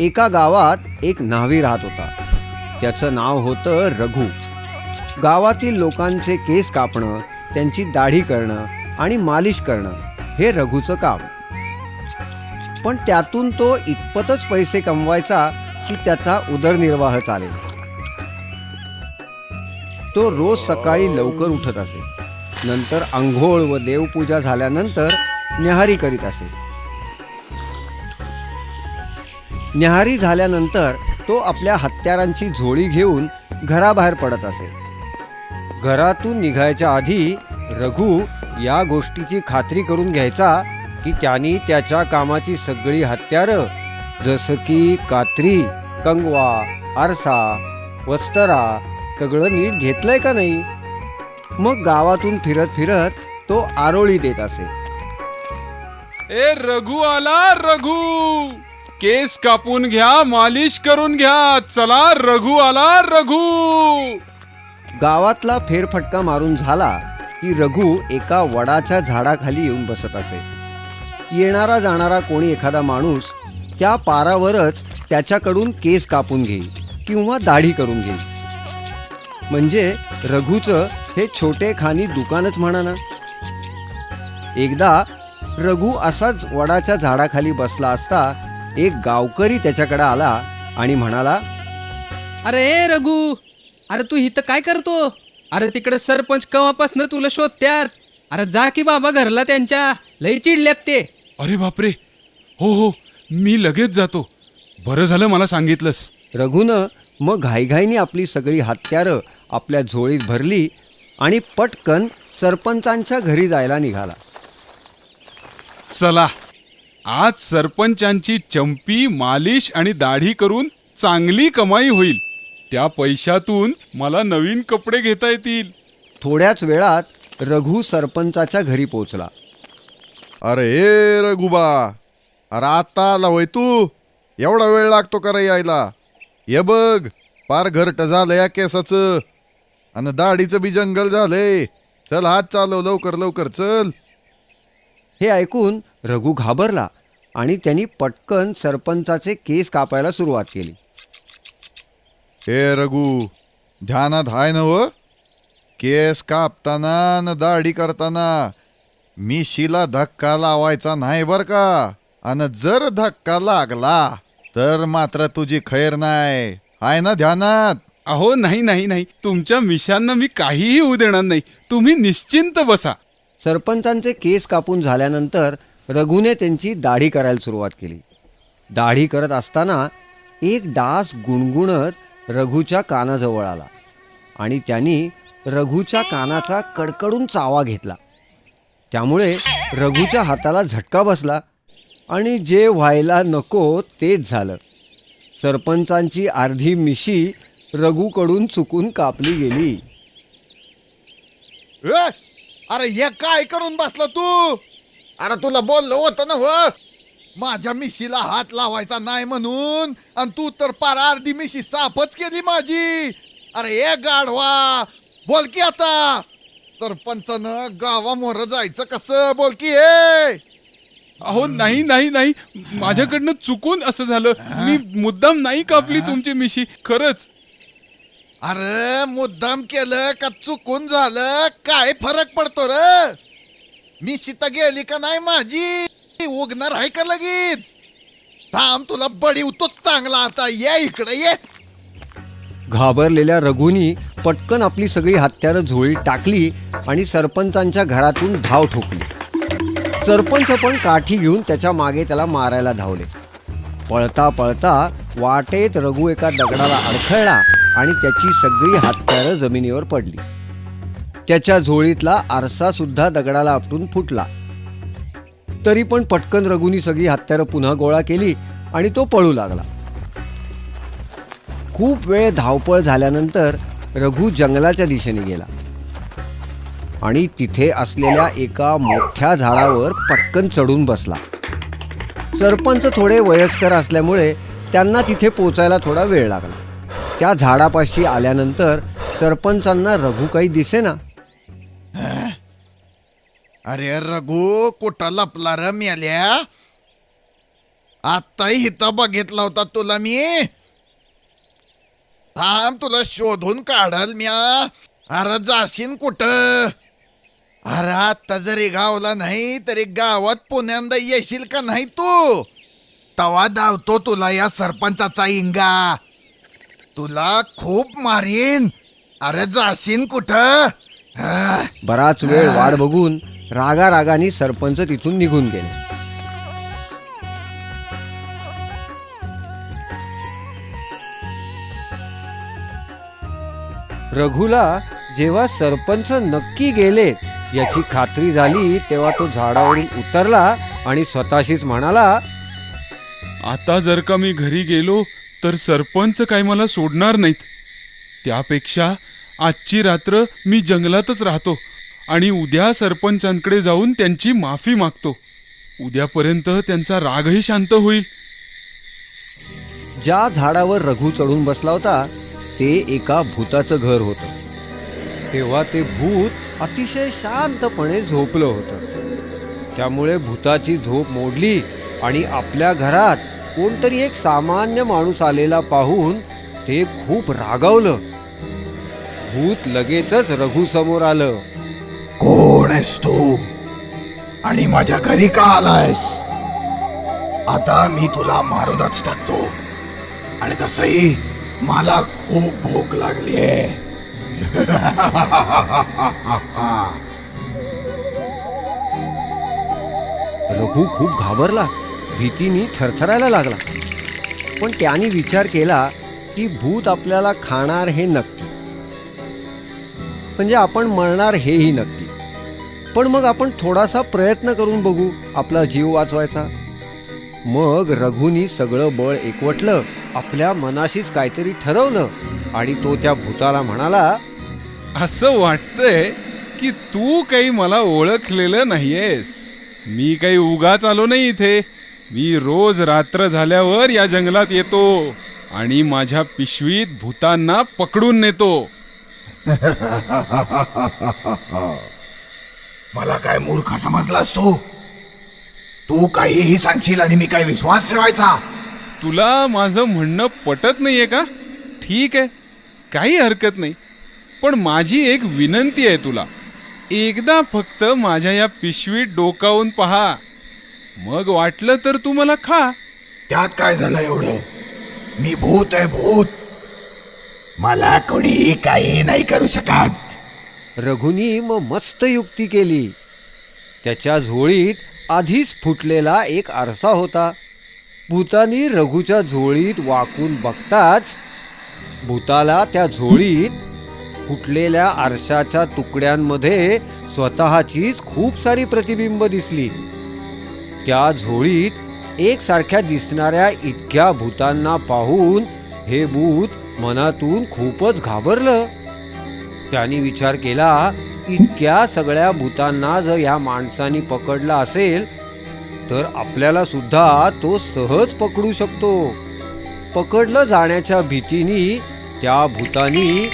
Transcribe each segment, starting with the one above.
एका गावात एक न्हावी राहत होता. त्याचं नाव होतं रघु. गावातील लोकांचे केस कापणं त्यांची दाढी करणं आणि मालिश करणं हे रघुचं काम. पण त्यातून तो इतपतच पैसे कमवायचा की त्याचा उदरनिर्वाह चालेल. तो रोज सकाळी लवकर उठत असे. नंतर आंघोळ व देवपूजा झाल्यानंतर न्याहारी करीत असे. न्याहारी झाल्यानंतर तो आपल्या हत्यारांची झोळी घेऊन घराबाहेर पडत असे. घरातून निघायच्या आधी रघु या गोष्टीची खात्री करून घ्यायचा की त्यांनी त्याच्या कामाची सगळी हत्यारं जसं की कात्री कंगवा आरसा वस्तरा सगळं नीट घेतलंय का नाही? मग गावातून फिरत फिरत तो आरोळी देत असे. ए रघु आला रघु! केस कापून घ्या मालिश करून घ्या. चला रघु आला रघु. गावातला फेरफटका मारून झाला की रघु एका वडाच्या झाडाखाली येऊन बसत असे. येणारा जाणारा कोणी एखादा माणूस त्या पारावरच त्याच्याकडून केस कापून घेईल किंवा दाढी करून घेईल. म्हणजे रघुचं हे छोटे खानी दुकानच म्हणा ना. एकदा रघु असाच वडाच्या झाडाखाली बसला असता एक गावकरी त्याच्याकडे आला आणि म्हणाला अरे ए रघु अरे तू इथं काय करतो? अरे तिकडे सरपंच कवापासनं तुला शोधत्यात. अरे जा की बाबा घरला त्यांच्या लई चिडल्यात ते. अरे बापरे. हो हो मी लगेच जातो. बरं झालं मला सांगितलंस. रघुनं मग घाईघाईने आपली सगळी हत्यारं आपल्या झोळीत भरली आणि पटकन सरपंचांच्या घरी जायला निघाला. चला. आज सरपंचांची चंपी मालिश आणि दाढी करून चांगली कमाई होईल. त्या पैशातून मला नवीन कपडे घेता येतील. थोड्याच वेळात रघु सरपंचाच्या घरी पोचला अरे ए रघुबा अरे आता आला होय तू? एवढा वेळ लागतो का रे यायला? ये बघ पार घरट झालं या केसाचं. आणि दाढीचं बी जंगल झालंय. चल हात चालव लवकर लवकर चल. हे ऐकून रघु घाबरला. आणि त्यांनी पटकन सरपंचाचे केस कापायला सुरुवात केली. हे रघु ध्यानात हाय नव केस कापताना न दाढी करताना मिशीला धक्का लावायचा नाही बर का? आणि जर धक्का लागला तर मात्र तुझी खैर नाही हाय ना ध्यानात? अहो नाही नाही नाही. तुमच्या मिशांना मी काहीही होऊ देणार नाही. तुम्ही निश्चिंत बसा. सरपंचांचे केस कापून झाल्यानंतर रघूने त्यांची दाढी करायला सुरुवात केली. दाढी करत असताना एक डास गुणगुणत रघूच्या कानाजवळ आला आणि त्यांनी रघूच्या कानाचा कडकडून चावा घेतला. त्यामुळे रघूच्या हाताला झटका बसला आणि जे व्हायला नको तेच झालं. सरपंचांची अर्धी मिशी रघूकडून चुकून कापली गेली. अरे हे काय करून बसला तू? अरे तुला बोललो होतं ना हो? माझ्या मिशीला हात लावायचा नाही म्हणून. आणि तू तर पार अर्धी मिशी साफच केली माझी. अरे हे गाढवा बोल की आता. सरपंचानं गावामोर जायचं कसं? बोल की हे अहो नाही नाही नाही. माझ्याकडनं चुकून असं झालं. मी मुद्दाम नाही कापली तुमची मिशी. खरंच. अरे मुद्दाम केलं का चुकून झालं? काय फरक पडतो र? मी तर गेली का नाही माझी? उगणार आहे का लगेच? थांब तुला बडी चांगला आता. ये इकडे ये. घाबरलेल्या रघुनी पटकन आपली सगळी हत्यारं झोळी टाकली आणि सरपंचांच्या घरातून धाव ठोकली. सरपंच पण काठी घेऊन त्याच्यामागे त्याला मारायला धावले. पळता पळता वाटेत रघु एका दगडाला अडखळला आणि त्याची सगळी हत्यारं जमिनीवर पडली. त्याच्या झोळीतला आरसा सुद्धा दगडाला आपटून फुटला. तरी पण पटकन रघुनी सगळी हत्यारं पुन्हा गोळा केली आणि तो पळू लागला. खूप वेळ धावपळ झाल्यानंतर रघु जंगलाच्या दिशेने गेला. आणि तिथे असलेल्या एका मोठ्या झाडावर पटकन चढून बसला. सरपंच थोडे वयस्कर असल्यामुळे त्यांना तिथे पोचायला थोडा वेळ लागला. त्या झाडापाशी आल्यानंतर सरपंचांना रघु काही दिसेना. अरे रघु कुठं लपला र मेल्या? आत्ताही इथं बघितला होता तुला मी. थांब तुला शोधून काढल म्या. अरे जाशीन कुठं? अरे आत्ता जरी गावला नाही तरी गावात पुण्यांदा येशील का नाही तू? तवा धावतो तुला या सरपंचाचा इंगा. तुला खूप मारीन. अरे जाशीन कुठं? बराच वेळ वाट बघून रागारागाने सरपंच तिथून निघून गेले. रघुला जेव्हा सरपंच नक्की गेले याची खात्री झाली तेव्हा तो झाडावरून उतरला आणि स्वतःशीच म्हणाला आता जर का मी घरी गेलो तर सरपंच काय मला सोडणार नाहीत. त्यापेक्षा आजची रात्र मी जंगलातच राहतो. आणि उद्या सरपंचांकडे जाऊन त्यांची माफी मागतो. उद्यापर्यंत त्यांचा रागही शांत होईल. ज्या झाडावर रघु चढून बसला होता ते एका भूताचं घर होतं. तेव्हा ते भूत अतिशय शांतपणे झोपलं होतं. त्यामुळे भूताची झोप मोडली आणि आपल्या घरात कोणतरी एक सामान्य माणूस आलेला पाहून ते खूप रागावलं. भूत लगेचच रघु समोर आलं. आहेस तू. आणि माझ्या घरी का आलायस? आता मी तुला मारूनच टाकतो. आणि तसही मला खूप भूक लागली आहे. रघु खूप घाबरला. भीतीने थरथरायला लागला. पण त्याने विचार केला की भूत आपल्याला खाणार हे नक्की. म्हणजे आपण मरणार हेही नक्की. पण मग आपण थोडासा प्रयत्न करून बघू आपला जीव वाचवायचा. मग रघुनी सगळं बळ एकवटलं आपल्या मनाशीच काहीतरी ठरवलं आणि तो त्या भूताला म्हणाला असं वाटतंय की तू काही मला ओळखलेलं नाहीयेस. मी काही उगाच आलो नाही इथे. मी रोज रात्र झाल्यावर या जंगलात येतो आणि माझ्या पिशवीत भूतांना पकडून नेतो. मला काय मूर्ख समजलास तू? तू काहीही सांगशील आणि मी काय विश्वास ठेवायचा? तुला माझं म्हणणं पटत नाहीये का? ठीक आहे काही हरकत नाही. पण माझी एक विनंती आहे तुला. एकदा फक्त माझ्या या पिशवीत डोकावून पहा. मग वाटलं तर तू मला खा. त्यात काय झालं एवढं? मी भूत आहे भूत. मला कोणीही काही नाही करू शकत. रघुनी मग मस्त युक्ती केली. त्याच्या झोळीत आधीच फुटलेला एक आरसा होता. भूतानी रघुच्या झोळीत वाकून बघताच भूताला त्या झोळीत फुटलेल्या आरशाच्या तुकड्यांमध्ये स्वतःचीच खूप सारी प्रतिबिंब दिसली. त्या झोळीत एकसारख्या दिसणाऱ्या इतक्या भूतांना पाहून हे भूत मनातून खूपच घाबरलं. त्यांनी विचार केला इतक्या सगळ्या भूतांना जर या माणसाने पकडला असेल तर आपल्याला सुद्धा तो सहज पकडू शकतो. पकडलं जाण्याच्या भीतीने त्या भूतानी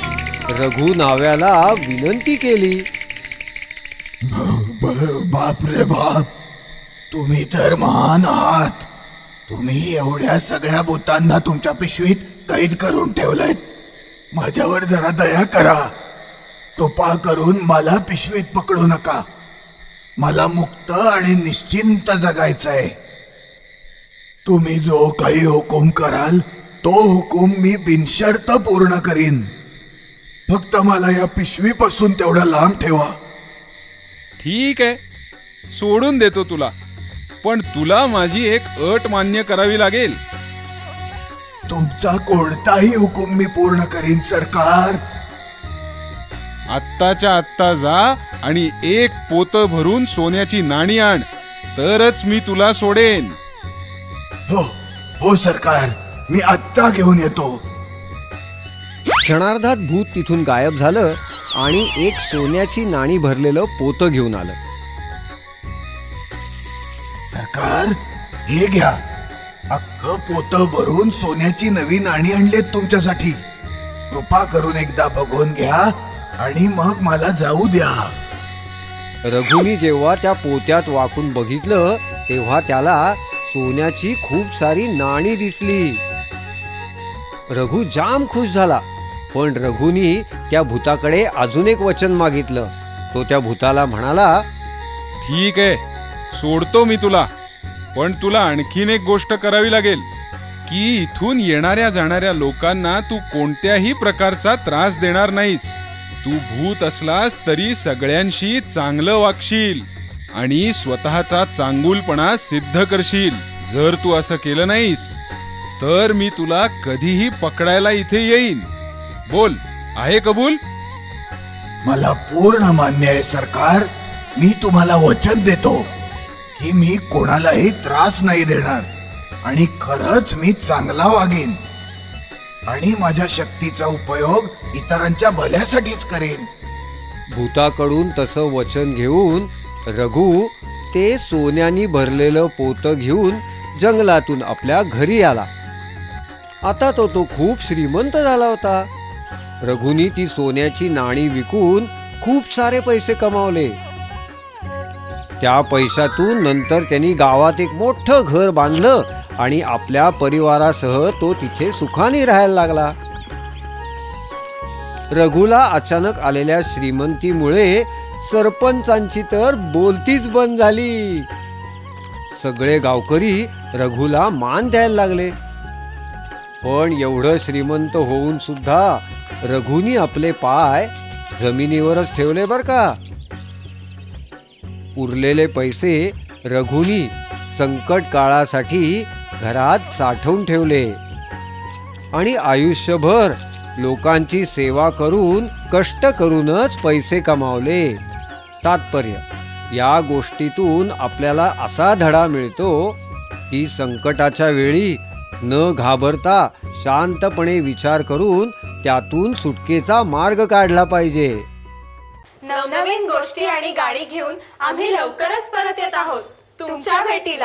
रघु नाव्याला विनंती केली. बाप रे बाप! तुम्ही तर महान आहात. तुम्ही एवढ्या सगळ्या भूतांना तुमच्या पिशवीत कैद करून ठेवलंय माझ्यावर जरा दया करा. कृपा करून मला पिशवीत पकडू नका. मला मुक्त आणि निश्चिंत जगायचंय. तुम्ही जो काही हुकूम कराल तो हुकूम मी बिनशर्त पूर्ण करीन. फक्त मला या पिशवीपासून तेवढा लांब ठेवा. ठीक आहे. सोडून देतो तुला. पण तुला माझी एक अट मान्य करावी लागेल. तुमचा कोणताही हुकूम मी पूर्ण करीन सरकार. आत्ताच्या आत्ता जा आणि एक पोत भरून सोन्याची नाणी आण. तरच मी तुला सोडेन. हो हो सरकार. मी आत्ता घेऊन येतो. क्षणार्धात भूत तिथून गायब झालं आणि एक सोन्याची नाणी भरलेलं पोतं घेऊन आलं. सरकार हे घ्या. अख्ख पोत भरून सोन्याची नवी नाणी आणलीत तुमच्यासाठी. कृपा करून एकदा बघून घ्या. आणि मग मला जाऊ द्या. रघुनी जेव्हा त्या पोत्यात वाकून बघितलं तेव्हा त्याला सोन्याची खूप सारी नाणी दिसली. रघु जाम खुश झाला पण रघुनी त्या भूताकडे अजून एक वचन मागितलं. तो त्या भूताला म्हणाला ठीक आहे सोडतो मी तुला पण तुला आणखीन एक गोष्ट करावी लागेल की इथून येणाऱ्या जाणाऱ्या लोकांना तू कोणत्याही प्रकारचा त्रास देणार नाहीस. तू भूत असलास तरी सगळ्यांशी चांगलं वागशील आणि स्वतःचा चांगुलपणा सिद्ध करशील. जर तू असं केलं नाहीस तर मी तुला कधीही पकडायला इथे येईन. बोल आहे कबूल? मला पूर्ण मान्य आहे सरकार. मी तुम्हाला वचन देतो की मी कोणालाही त्रास नाही देणार आणि खरंच मी चांगला वागेन. आणि माझ्या शक्तीचा उपयोग इतरांच्या भल्यासाठीच करेन. भूताकडून तसं वचन घेऊन रघु ते सोन्यानी भरलेलं पोतं घेऊन जंगलातून आपल्या घरी आला. आता तो तो खूप श्रीमंत झाला होता. रघुनी ती सोन्याची नाणी विकून खूप सारे पैसे कमावले. त्या पैशातून नंतर त्यांनी गावात एक मोठं घर बांधलं. आणि आपल्या परिवारासह तो तिथे सुखाने राहायला लागला. रघुला अचानक आलेल्या श्रीमंतीमुळे सरपंचांची तर बोलतीच बंद झाली. सगळे गावकरी रघुला मान द्यायला लागले. पण एवढं श्रीमंत होऊन सुद्धा रघुनी आपले पाय जमिनीवरच ठेवले बर का? उरलेले पैसे रघुनी संकट काळासाठी घरात साठवून ठेवले. आणि आयुष्यभर लोकांची सेवा करून कष्ट करूनच पैसे कमावले. तात्पर्य या गोष्टीतून आपल्याला असा धडा मिळतो की संकटाच्या वेळी न घाबरता शांतपणे विचार करून त्यातून सुटकेचा मार्ग काढला पाहिजे. नवनवीन गोष्टी आणि गाणी घेऊन आम्ही लवकरच परत येत आहोत. तुमच्या भेटीला.